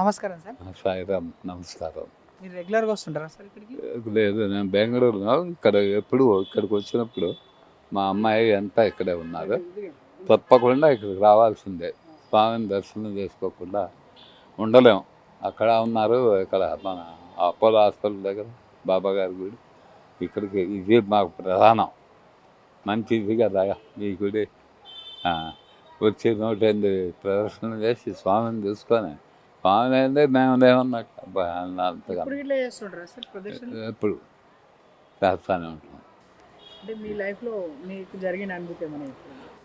నమస్కారం సార్. సాయిరామ్ నమస్కారం. మీరు రెగ్యులర్గా వస్తుంటారా సార్ ఇక్కడికి? లేదు నేను బెంగళూరులో ఇక్కడ ఎప్పుడు ఇక్కడికి వచ్చినప్పుడు మా అమ్మాయి అంతా ఇక్కడే ఉన్నారు. తప్పకుండా ఇక్కడికి రావాల్సిందే. స్వామిని దర్శనం చేసుకోకుండా ఉండలేం. అక్కడ ఉన్నారు ఇక్కడ మన అపోలో హాస్పిటల్ దగ్గర బాబా గారి గుడి. ఇక్కడికి ఇది మాకు ప్రధానం. మంచి ఇది కదా ఈ గుడి వచ్చి నూట ఎనిమిది ప్రదర్శన చేసి స్వామిని చూసుకొని స్వామిని అయితే మేము లేమన్నట్టు అంతగా ఎప్పుడు? చేస్తానే ఉంటాం. అంటే మీ లైఫ్లో మీకు జరిగిన అనుభూతి ఏమైనా?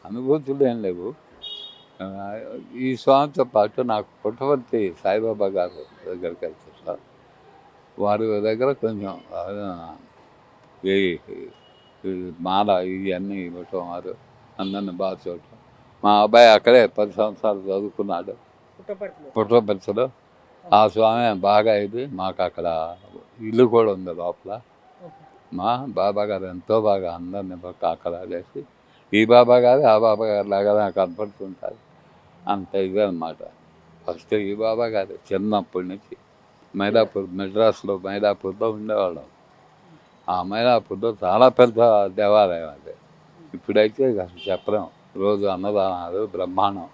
అనుభూతులు ఏం లేవు. ఈ స్వామితో పాటు నాకు పుట్టవర్తి సాయిబాబా గారు దగ్గరికి వెళ్తారు వారి దగ్గర కొంచెం మాల ఇవన్నీ ఇవ్వటం వారు అందరిని బాగా చూడటం. మా అబ్బాయి అక్కడే పది సంవత్సరాలు చదువుకున్నాడు. పుట్టపర్తిలో ఆ స్వామి బాగా ఇది మాకు అక్కడ ఇల్లు కూడా ఉంది లోపల. మా బాబా గారు ఎంతో బాగా అందరిని కాకలా చేసి ఈ బాబా గారు ఆ బాబా గారు లాగా నాకు కనపడుతుంటారు. అంత ఇదే అనమాట ఫస్ట్ ఈ బాబా గారు చిన్నప్పటి నుంచి మైలాపూర్ మెడ్రాస్లో మైలాపూర్లో ఉండేవాళ్ళం. ఆ మైలాపూర్లో చాలా పెద్ద దేవాలయం అది. ఇప్పుడైతే అసలు చెప్పలేం. రోజు అన్నదానాలు బ్రహ్మాండం.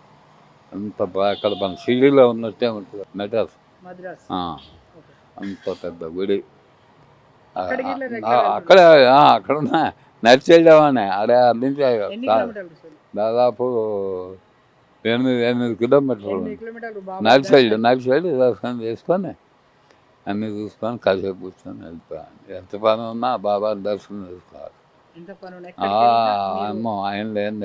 అంత బాగా అక్కడ మన షిరిడీలో ఉన్నట్టే ఉంటుంది. మెడ్రాస్. అంత పెద్ద గుడి. అక్కడే అక్కడ ఉన్న నడిచి వెళ్ళేవాడిని అడే సార్? దాదాపు ఎనిమిది ఎనిమిది కిలోమీటర్లు బాబా నడిచి దర్శనం. వెళ్ళి నడిచి వెళ్ళి దర్శనం చేసుకొని అన్నీ చూసుకొని కాసేపు కూర్చొని వెళ్ళిపోయాను ఎంత పని ఉన్నా బాబాని దర్శనం చేసుకోవాలి. అమ్మో ఆయన లేని